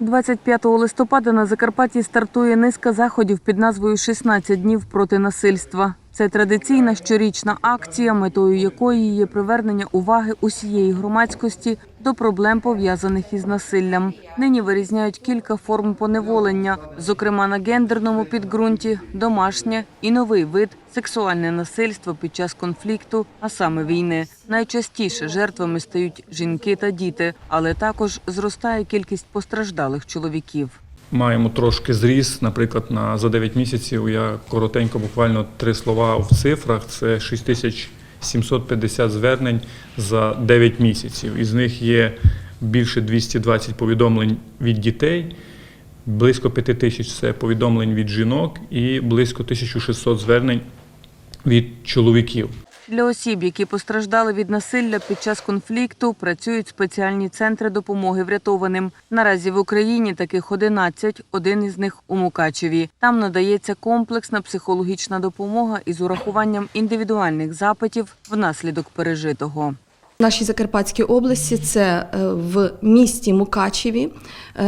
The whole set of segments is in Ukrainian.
25 листопада на Закарпатті стартує низка заходів під назвою «16 днів проти насильства. Це традиційна щорічна акція, метою якої є привернення уваги усієї громадськості до проблем пов'язаних із насиллям. Нині вирізняють кілька форм поневолення, зокрема на гендерному підґрунті, домашнє і новий вид сексуальне насильство під час конфлікту, а саме війни. Найчастіше жертвами стають жінки та діти, але також зростає кількість постраждалих чоловіків. Маємо трошки зріс. Наприклад, на за 9 місяців я коротенько, буквально три слова в цифрах. Це 6750 звернень за 9 місяців. Із них є більше 220 повідомлень від дітей, близько 5 тисяч це повідомлень від жінок і близько 1600 звернень від чоловіків. Для осіб, які постраждали від насилля під час конфлікту, працюють спеціальні центри допомоги врятованим. Наразі в Україні таких 11, один із них у Мукачеві. Там надається комплексна психологічна допомога із урахуванням індивідуальних запитів внаслідок пережитого. Нашій Закарпатській області це е, в місті Мукачеві е,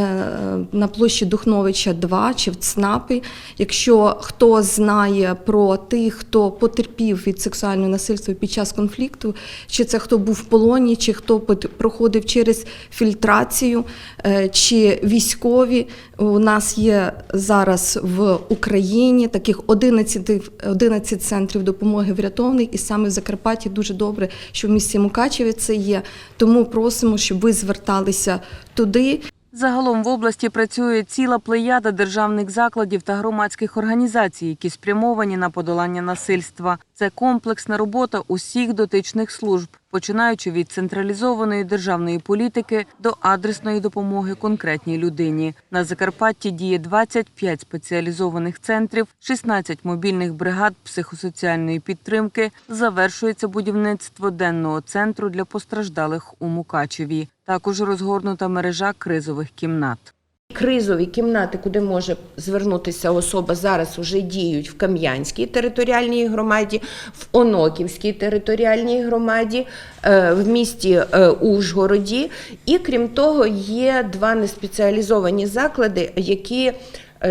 на площі Духновича 2 чи в ЦНАПі. Якщо хто знає про тих, хто потерпів від сексуального насильства під час конфлікту, чи це хто був в полоні, чи хто проходив через фільтрацію, е, чи військові, у нас є зараз в Україні таких 11, 11 центрів допомоги врятовних, і саме в Закарпатті дуже добре, що в місті Мукачеві це є. Тому просимо, щоб ви зверталися туди. Загалом в області працює ціла плеяда державних закладів та громадських організацій, які спрямовані на подолання насильства. Це комплексна робота усіх дотичних служб, починаючи від централізованої державної політики до адресної допомоги конкретній людині. На Закарпатті діє 25 спеціалізованих центрів, 16 мобільних бригад психосоціальної підтримки. Завершується будівництво денного центру для постраждалих у Мукачеві. Також розгорнута мережа кризових кімнат. Кризові кімнати, куди може звернутися особа, зараз вже діють в Кам'янській територіальній громаді, в Оноківській територіальній громаді, е, в місті е, Ужгороді. І крім того, є два неспеціалізовані заклади, які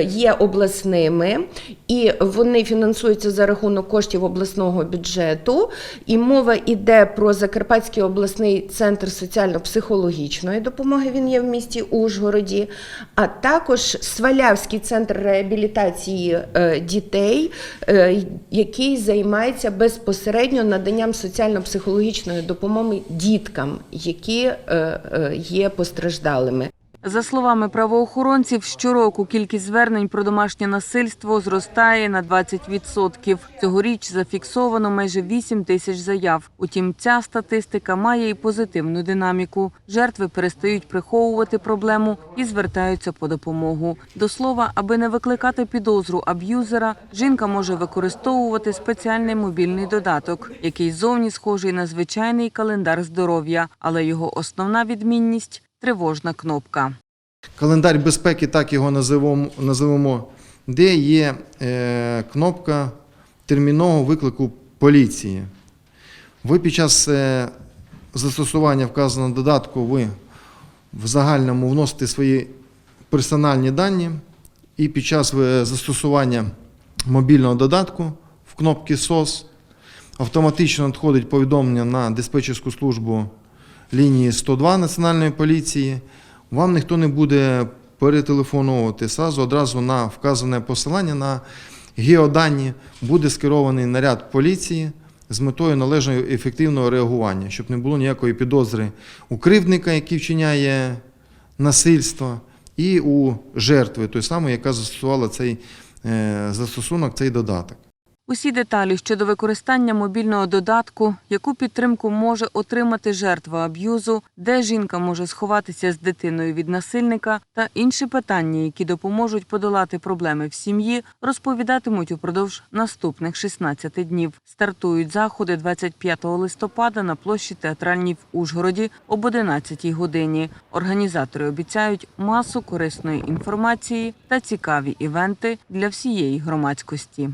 є обласними, і вони фінансуються за рахунок коштів обласного бюджету. І мова йде про Закарпатський обласний центр соціально-психологічної допомоги. Він є в місті Ужгороді, а також Свалявський центр реабілітації е, дітей, е, який займається безпосередньо наданням соціально-психологічної допомоги діткам, які е, е, є постраждалими. За словами правоохоронців, щороку кількість звернень про домашнє насильство зростає на 20%. Цьогоріч зафіксовано майже 8 тисяч заяв. Утім, ця статистика має і позитивну динаміку. Жертви перестають приховувати проблему і звертаються по допомогу. До слова, аби не викликати підозру аб'юзера, жінка може використовувати спеціальний мобільний додаток, який зовні схожий на звичайний календар здоров'я, але його основна відмінність тривожна кнопка. Календар безпеки, так його називемо де є е, кнопка термінового виклику поліції. Ви під час е, застосування вказаного додатку ви в загальному вносите свої персональні дані, і під час е, застосування мобільного додатку в кнопці SOS автоматично надходить повідомлення на диспетчерську службу лінії 102 Національної поліції. Вам ніхто не буде перетелефоновувати. Сразу одразу на вказане посилання на геодані буде скерований наряд поліції з метою належного ефективного реагування, щоб не було ніякої підозри у кривдника, який вчиняє насильство, і у жертви, той самої, яка застосувала цей е, застосунок, цей додаток. Усі деталі щодо використання мобільного додатку, яку підтримку може отримати жертва аб'юзу, де жінка може сховатися з дитиною від насильника та інші питання, які допоможуть подолати проблеми в сім'ї, розповідатимуть упродовж наступних 16 днів. Стартують заходи 25 листопада на площі театральній в Ужгороді об 11 годині. Організатори обіцяють масу корисної інформації та цікаві івенти для всієї громадськості.